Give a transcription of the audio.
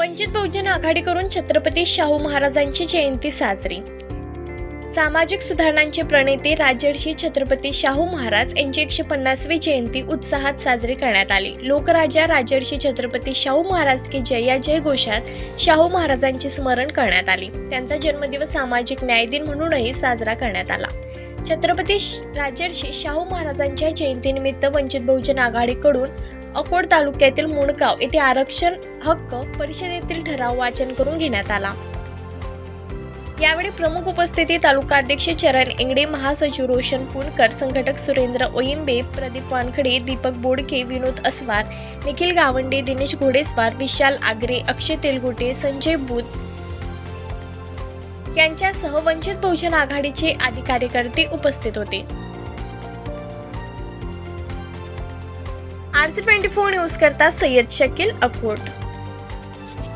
वंचित बहुजन आघाडीकडून छत्रपती शाहू महाराजांची जयंती साजरी. सामाजिक सुधारणांचे प्रणेते राजर्षी छत्रपती शाहू महाराज यांची एकशे पन्नासवी जयंती उत्साहात साजरी करण्यात आली. लोकराजा राजर्षी छत्रपती शाहू महाराज की जय या जय घोषात शाहू महाराजांचे स्मरण करण्यात आले. त्यांचा जन्मदिवस सामाजिक न्याय दिन म्हणूनही साजरा करण्यात आला. छत्रपती श- राजर्षी शाहू महाराजांच्या जयंतीनिमित्त वंचित बहुजन आघाडीकडून अकोट तालुक्यातील मुणगाव येथे आरक्षण हक्क परिषदेतील ठराव वाचन करून घेण्यात आला. यावेळी प्रमुख उपस्थिती तालुका अध्यक्ष चरण इंगडे महासचिव रोशन पुणकर संघटक सुरेंद्र ओयिंबे प्रदीप वानखडे दीपक बोडके विनोद अस्वार निखिल गावंडे दिनेश घोडेस्वार विशाल आगरे अक्षय तेलगुटे संजय बुध यांच्यासह वंचित बहुजन आघाडीचे आदी कार्यकर्ते उपस्थित होते. R C twenty four news करता सय्यद शकील अकोट.